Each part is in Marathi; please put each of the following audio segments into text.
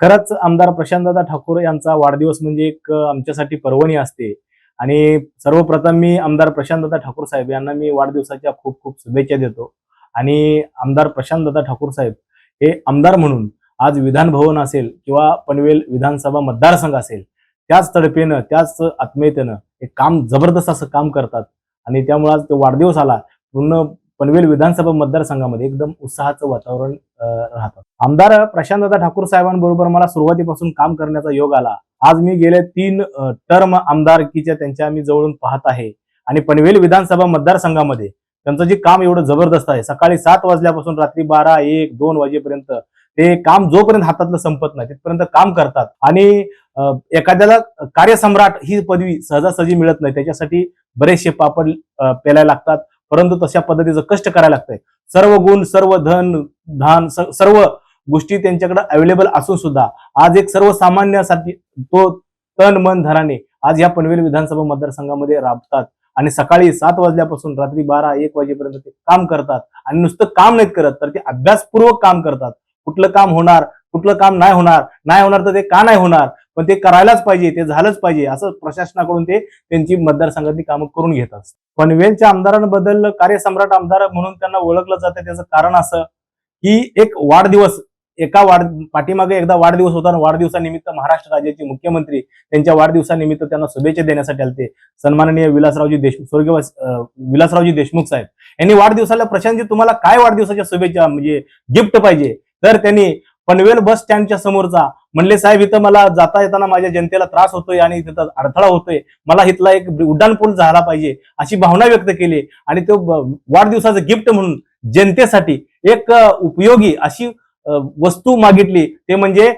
खरंच आमदार प्रशांतदादा ठाकूर यांचा वाढदिवस म्हणजे एक आमच्यासाठी पर्वणी असते. आणि सर्वप्रथम मी आमदार प्रशांतदादा ठाकूर साहेब यांना मी वाढदिवसाच्या खूप खूप शुभेच्छा देतो. आणि आमदार प्रशांतदादा ठाकूर साहेब हे आमदार म्हणून आज विधान भवन असेल किंवा पनवेल विधानसभा मतदारसंघ असेल त्याच तडफेनं त्याच आत्मीयतेनं एक काम जबरदस्त असं काम करतात. आणि त्यामुळे आज ते वाढदिवस आला. पूर्ण पनवेल विधानसभा मतदारसंघामध्ये एकदम उत्साहाचं वातावरण राहतं. आमदार प्रशांतदा ठाकूर साहेबांबरोबर मला सुरुवातीपासून काम करण्याचा योग आला. आज मी गेले तीन टर्म आमदारकीच्या त्यांच्या मी जवळून पाहत आहे. आणि पनवेल विधानसभा मतदारसंघामध्ये त्यांचं जे काम एवढं जबरदस्त आहे. सकाळी सात वाजल्यापासून रात्री बारा एक दोन वाजेपर्यंत ते काम जोपर्यंत हातातलं संपत नाही तिथपर्यंत काम करतात. आणि एखाद्याला कार्यसम्राट ही पदवी सहजासहजी मिळत नाही. त्याच्यासाठी बरेचसे पापड अ, पेलायला लागतात. परंतु तशा पद्धतीचं कष्ट करायला लागतंय. सर्व गुण सर्व धन धान सर्व गोष्टी त्यांच्याकडे अवेलेबल असून सुद्धा आज एक सर्वसामान्यासाठी तो तन मन धनाने आज या पनवेल विधानसभा मतदारसंघामध्ये राबतात आणि सकाळी सात वाजल्यापासून रात्री बारा एक वाजेपर्यंत ते काम करतात आणि नुसतं काम नाहीत करत तर ते अभ्यासपूर्वक काम करतात. कुठलं काम होणार कुठलं काम नाही होणार नाही होणार तर ते का नाही होणार? पण ते करायलाच पाहिजे ते झालंच पाहिजे असं प्रशासनाकडून ते त्यांची मतदारसंघातली कामं करून घेतात पनवेलच्या आमदारांबद्दल कार्यसम्राट आमदार म्हणून त्यांना ओळखलं जातं त्याचं कारण असं की एक वाढदिवस एका वाढ पाठीमागे एकदा वाढदिवस होता आणि वाढदिवसानिमित्त महाराष्ट्र राज्याचे मुख्यमंत्री त्यांच्या वाढदिवसानिमित्त त्यांना शुभेच्छा देण्यासाठी आलते सन्माननीय विलासरावजी देशमुख स्वर्गवास विलासरावजी देशमुख साहेब. यांनी वाढदिवसाला प्रशांतजी तुम्हाला काय वाढदिवसाच्या शुभेच्छा म्हणजे गिफ्ट पाहिजे? तर त्यांनी पनवेल बस स्टँडच्या समोरचा म्हणले साहेब इथं मला जाता येताना माझ्या जनतेला त्रास होतोय आणि तिथं अडथळा होतोय. मला इथला एक उड्डाणपूल झाला पाहिजे अशी भावना व्यक्त केली. आणि तो वाढदिवसाचं गिफ्ट म्हणून जनतेसाठी एक उपयोगी अशी वस्तू मागितली. ते म्हणजे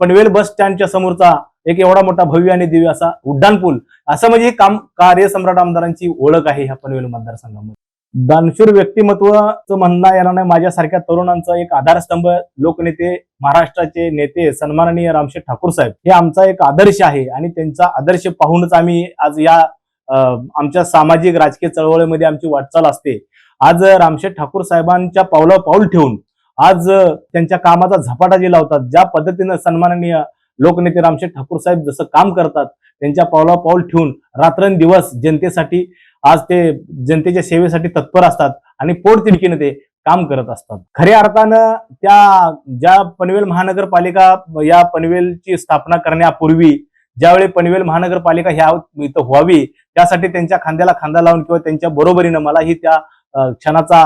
पनवेल बस स्टँडच्या समोरचा एक एवढा मोठा भव्य आणि दिव्य असा उड्डाणपूल असं म्हणजे काम कार्य सम्राट आमदारांची ओळख आहे ह्या पनवेल मतदारसंघामध्ये. दानशूर व्यक्तिमत्वाचं म्हणणं येणार नाही माझ्यासारख्या तरुणांचा एक आधारस्तंभ लोकनेते महाराष्ट्राचे नेते सन्माननीय रामशेठ ठाकूर साहेब. हे आमचा एक आदर्श आहे आणि त्यांचा आदर्श पाहूनच आम्ही आज या आमच्या सामाजिक राजकीय चळवळीमध्ये आमची वाटचाल असते. आज रामशेठ ठाकूर साहेबांच्या पावला पाऊल ठेवून आज त्यांच्या कामाचा झपाटा जे लावतात ज्या पद्धतीनं सन्माननीय लोकनेते रामशेठ ठाकूर साहेब जसं काम करतात त्यांच्या पावला पाऊल ठेवून रात्रंदिवस जनतेसाठी आज ते जनतेच्या सेवेसाठी तत्पर असतात आणि पोटतिडकीने ते काम करत असतात. खऱ्या अर्थानं त्या ज्या पनवेल महानगरपालिका या पनवेलची स्थापना करण्यापूर्वी ज्यावेळी पनवेल महानगरपालिका ह्या इथं व्हावी त्यासाठी त्यांच्या खांद्याला खांदा लावून किंवा त्यांच्या बरोबरीनं मलाही त्या क्षणाचा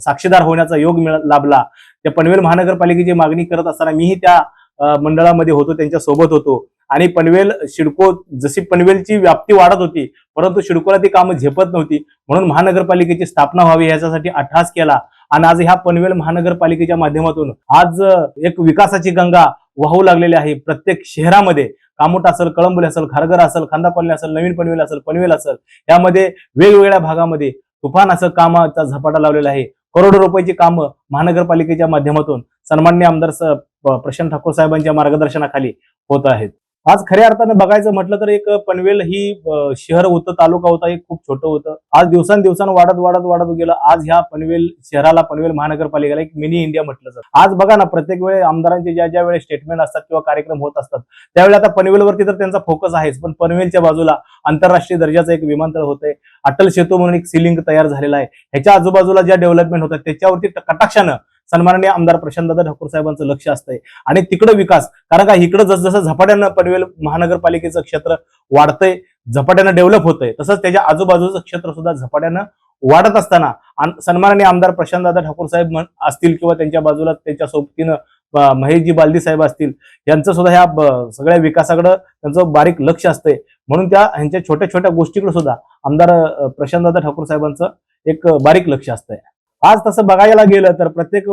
साक्षीदार होण्याचा योग मिळ लाभला. त्या पनवेल महानगरपालिकेची मागणी करत असताना मीही त्या मंडळामध्ये होतो त्यांच्यासोबत होतो. आणि पनवेल शिडको जशी पनवेलची व्याप्ती वाढत होती परंतु शिडकोला ती कामं झेपत नव्हती. म्हणून महानगरपालिकेची स्थापना व्हावी याच्यासाठी अट्टहास केला. आणि आज ह्या पनवेल महानगरपालिकेच्या माध्यमातून आज एक विकासाची गंगा वाहू लागलेली आहे. प्रत्येक शहरामध्ये कामोट असेल कळंबोली असेल खारघर असेल खांदा असेल नवीन पनवेल असेल पनवेल असेल यामध्ये वेगवेगळ्या भागामध्ये तुफान असं कामाचा झपाटा लावलेला आहे. करोडो रुपयाची कामं महानगरपालिकेच्या माध्यमातून सन्मान्य आमदार प्रशांत ठाकूर साहेबांच्या मार्गदर्शनाखाली होत आहेत. आज खऱ्या अर्थानं बघायचं म्हटलं तर एक पनवेल ही शहर होतं तालुका होता एक खूप छोटं होतं. आज दिवसांदिवसानं वाढत वाढत वाढत गेलं. आज ह्या पनवेल शहराला पनवेल महानगरपालिकेला एक मिनी इंडिया म्हटलं जातं. आज बघा ना प्रत्येक वेळे आमदारांचे ज्या ज्या वेळेस स्टेटमेंट असतात किंवा कार्यक्रम होत असतात त्यावेळी आता पनवेलवरती तर त्यांचा फोकस आहेच. पण पनवेलच्या बाजूला आंतरराष्ट्रीय दर्जाचं एक विमानतळ होतंय. अटल सेतू म्हणून एक सिलिंग तयार झालेला आहे. ह्याच्या आजूबाजूला ज्या डेव्हलपमेंट होतात त्याच्यावरती कटाक्षानं सन्माननीय आमदार प्रशांतदादा ठाकूर साहेबांचं लक्ष असतंय. आणि तिकडं विकास कारण का इकडं जसजसं झपाट्यानं पनवेल महानगरपालिकेचं क्षेत्र वाढतंय झपाट्यानं डेव्हलप होतंय तसंच त्याच्या आजूबाजूचं क्षेत्र सुद्धा झपाट्यानं वाढत असताना सन्माननीय आमदार प्रशांतदादा ठाकूर साहेब म्हण- असतील किंवा त्यांच्या बाजूला त्यांच्या सोबतीनं महेशजी बालदी साहेब असतील यांचं सुद्धा ह्या सगळ्या विकासाकडे त्यांचं बारीक लक्ष असतंय. म्हणून त्या ह्यांच्या छोट्या छोट्या गोष्टीकडे सुद्धा आमदार प्रशांतदादा ठाकूर साहेबांचं एक बारीक लक्ष असतंय. आज तसं बघायला गेलं तर प्रत्येक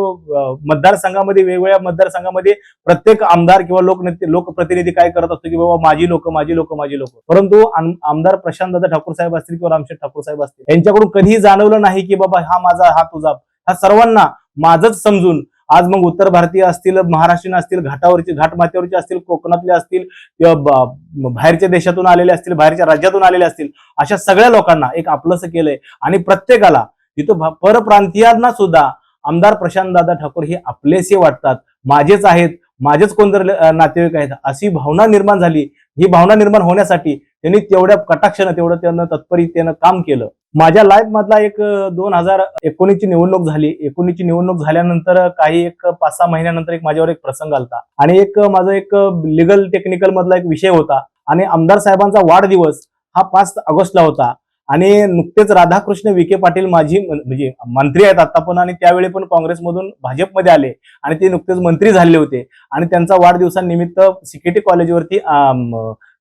मतदारसंघामध्ये वेगवेगळ्या मतदारसंघामध्ये प्रत्येक आमदार किंवा लोकनेते लोकप्रतिनिधी काय करत असतो की बाबा माझी लोक माझी लोक माझी लोक. परंतु आमदार आमदार प्रशांतदादा ठाकूर साहेब असतील किंवा रामशेठ ठाकूर साहेब असतील यांच्याकडून कधीही जाणवलं नाही की बाबा हा माझा हा तुझा. हा सर्वांना माझंच समजून आज मग उत्तर भारतीय असतील महाराष्ट्रीयन असतील घाटावरचे घाटमाथ्यावरचे असतील कोकणातले असतील किंवा बाहेरच्या देशातून आलेले असतील बाहेरच्या राज्यातून आलेले असतील अशा सगळ्या लोकांना एक आपलंसं केलंय. आणि प्रत्येकाला तिथं परप्रांतीयांना सुद्धा आमदार प्रशांत दादा ठाकूर हे आपलेसे वाटतात. माझेच आहेत माझेच कोणतरी तर नातेवाईक आहेत. अशी भावना निर्माण झाली. ही भावना निर्माण होण्यासाठी त्यांनी तेवढ्या कटाक्षानं तेवढं त्यानं तत्परतेनं काम केलं. माझ्या लाईफ मधला एक दोन हजार एकोणीसची निवडणूक झाली. एकोणीसची निवडणूक झाल्यानंतर काही एक पाच सहा महिन्यानंतर एक माझ्यावर एक प्रसंग आलता. आणि एक माझा एक लिगल टेक्निकल मधला एक विषय होता. आणि आमदार साहेबांचा वाढदिवस हा पाच ऑगस्टला होता. आणि नुकतेच राधाकृष्ण विखे पाटील माझी म्हणजे मंत्री आहेत आता पण आणि त्यावेळी पण काँग्रेसमधून भाजपमध्ये आले आणि ते नुकतेच मंत्री झाले होते. आणि त्यांचा वाढदिवसानिमित्त सिकेटी कॉलेजवरती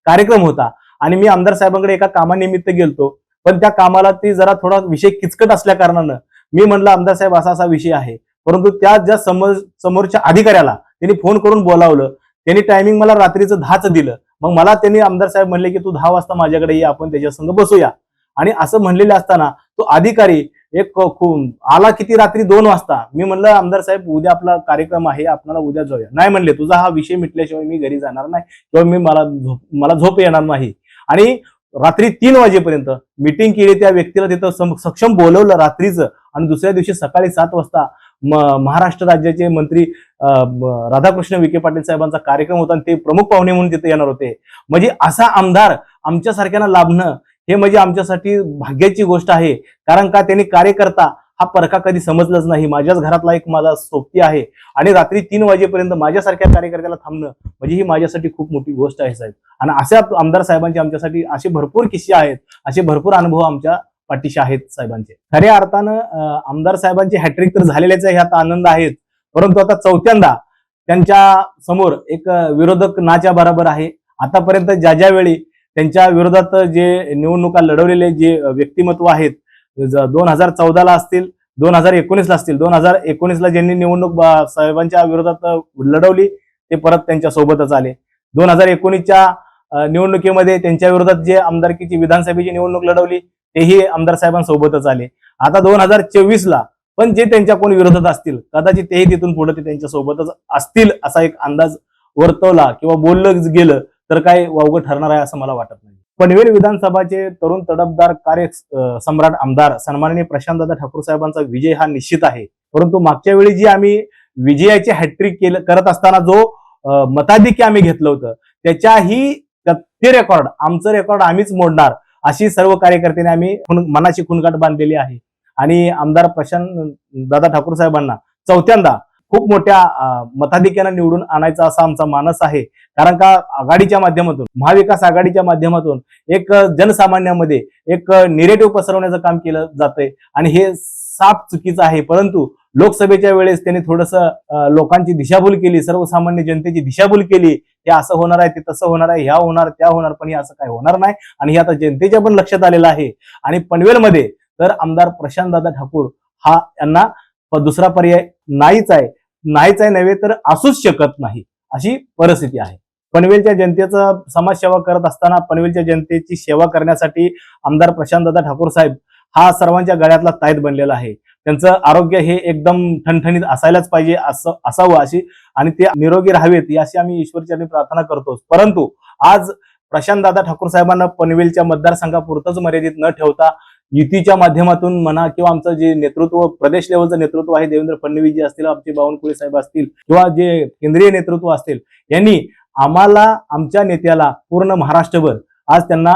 कार्यक्रम होता. आणि मी आमदार साहेबांकडे एका कामानिमित्त गेलतो. पण त्या कामाला ती जरा थोडा विषय किचकट असल्या कारणानं मी म्हणलं आमदार साहेब असा असा विषय आहे. परंतु त्या ज्या समोर समोरच्या अधिकाऱ्याला त्यांनी फोन करून बोलावलं त्यांनी टायमिंग मला रात्रीचं दहाच दिलं. मग मला त्यांनी आमदार साहेब म्हणले की तू दहा वाजता माझ्याकडे ये आपण त्याच्या संग बसूया. आणि असं म्हणलेले असताना तो अधिकारी एक आला किती? रात्री दोन वाजता. मी म्हणलं आमदार साहेब उद्या आपला कार्यक्रम आहे आपल्याला उद्या जाऊया. नाही म्हणले तुझा हा विषय मिटल्याशिवाय मी घरी जाणार नाही किंवा मी मला झोप मला झोप येणार नाही. आणि रात्री तीन वाजेपर्यंत मिटिंग केली त्या व्यक्तीला तिथं सक्षम बोलवलं रात्रीचं. आणि दुसऱ्या दिवशी सकाळी सात वाजता म- महाराष्ट्र राज्याचे मंत्री राधाकृष्ण विखे पाटील साहेबांचा कार्यक्रम होता आणि ते प्रमुख पाहुणे म्हणून तिथे येणार होते. म्हणजे असा आमदार आमच्यासारख्यांना लाभणं हे म्हणजे आमच्यासाठी भाग्याची गोष्ट आहे. कारण का त्यांनी कार्यकर्ता हा परका कधी समजलाच नाही. माझ्याच घरातला एक माझा सोबती आहे. आणि रात्री तीन वाजेपर्यंत माझ्यासारख्या कार्यकर्त्याला थांबणं म्हणजे ही माझ्यासाठी खूप मोठी गोष्ट आहे साहेब. आणि अशा आमदार साहेबांचे आमच्यासाठी असे भरपूर किस्से आहेत. असे भरपूर अनुभव आमच्या पाठीशी आहेत साहेबांचे. खऱ्या अर्थानं आमदार साहेबांची हॅट्रिक तर झालेल्याच आहे. आता आनंद आहेत. परंतु आता चौथ्यांदा त्यांच्यासमोर एक विरोधक नाच्या बरोबर आहे. आतापर्यंत ज्या ज्या वेळी त्यांच्या विरोधात जे निवडणुका लढवलेले जे व्यक्तिमत्व आहेत दोन हजार चौदाला असतील दोन हजार एकोणीसला असतील दोन हजार एकोणीसला ज्यांनी निवडणूक बा- साहेबांच्या विरोधात लढवली ते परत त्यांच्या सोबतच आले. दोन हजार एकोणीसच्या निवडणुकीमध्ये त्यांच्या विरोधात जे आमदारकीची विधानसभेची निवडणूक लढवली तेही आमदार साहेबांसोबतच आले. आता दोन हजार चोवीस ला पण जे त्यांच्या कोण विरोधात असतील कदाचित तेही तिथून पुढे ते त्यांच्या सोबतच असतील असा एक अंदाज वर्तवला किंवा बोललं गेलं तर काय वावगं ठरणार आहे असं मला वाटत नाही. पनवेल विधानसभाचे तरुण तडफदार कार्य सम्राट आमदार सन्माननीय प्रशांतदादा ठाकूर साहेबांचा विजय हा निश्चित आहे. परंतु मागच्या वेळी जी आम्ही विजयाची हॅट्रिक केलं करत असताना जो मताधिक्य आम्ही घेतलं होतं त्याच्याही त्या- ते रेकॉर्ड आमचं रेकॉर्ड आम्हीच मोडणार अशी सर्व कार्यकर्त्यांनी आम्ही मनाची खुणगाठ बांधलेली आहे. आणि आमदार प्रशांत दादा ठाकूर साहेबांना चौथ्यांदा खूप मोठ्या मताधिक्यानं निवडून आणायचा असा आमचा मानस आहे. कारण का आघाडीच्या माध्यमातून महाविकास आघाडीच्या माध्यमातून एक जनसामान्यामध्ये एक निरेटिव्ह पसरवण्याचं काम केलं जातंय. आणि हे साफ चुकीचं आहे. परंतु लोकसभेच्या वेळेस त्यांनी थोडस लोकांची दिशाभूल केली सर्वसामान्य जनतेची दिशाभूल केली. हे असं होणार आहे ते तसं होणार आहे ह्या होणार त्या होणार पण हे असं काय होणार नाही. आणि हे आता जनतेच्या पण लक्षात आलेलं आहे. आणि पनवेलमध्ये तर आमदार प्रशांत दादा ठाकूर हा यांना दुसरा पर्याय नाहीच आहे. नाहीच आहे नव्हे तर असूच शकत नाही अशी परिस्थिती आहे. पनवेलच्या जनतेचा समाजसेवा करत असताना पनवेलच्या जनतेची सेवा करण्यासाठी आमदार प्रशांतदादा ठाकूर साहेब हा सर्वांच्या गळ्यातला ताईत बनलेला आहे. त्यांचं आरोग्य हे एकदम ठणठणीत असायलाच पाहिजे असं असावं अशी आणि ते निरोगी राहावेत याशी आम्ही ईश्वरचरणी प्रार्थना करतो परंतु आज प्रशांतदादा ठाकूर साहेबांना पनवेलच्या मतदारसंघापुरतच मर्यादित न ठेवता युतीच्या माध्यमातून म्हणा किंवा आमचं जे नेतृत्व प्रदेश लेवलचं नेतृत्व आहे देवेंद्र फडणवीस जी असतील आमचे बावनकुळे साहेब असतील किंवा जे केंद्रीय नेतृत्व असतील यांनी आम्हाला आमच्या नेत्याला पूर्ण महाराष्ट्रभर आज त्यांना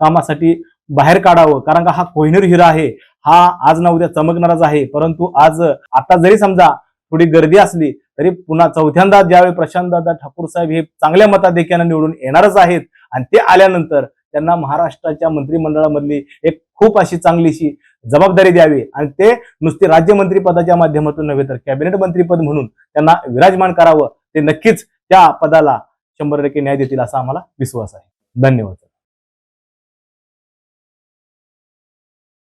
कामासाठी बाहेर काढावं. कारण का हा कोहिनूर हिरा आहे हा आज ना उद्या चमकणाराच आहे. परंतु आज आता जरी समजा थोडी गर्दी असली तरी पुन्हा चौथ्यांदा ज्यावेळी प्रशांतदादा ठाकूर साहेब हे चांगल्या मताधिक्यानं निवडून येणारच आहेत आणि ते आल्यानंतर त्यांना महाराष्ट्राच्या मंत्रिमंडळामधली एक खूप अशी चांगलीशी जबाबदारी द्यावी. आणि ते नुसते राज्यमंत्री पदाच्या माध्यमातून नव्हे तर कॅबिनेट मंत्रीपद म्हणून त्यांना विराजमान करावं. ते नक्कीच त्या पदाला शंभर टक्के न्याय देतील असा आम्हाला विश्वास आहे. धन्यवाद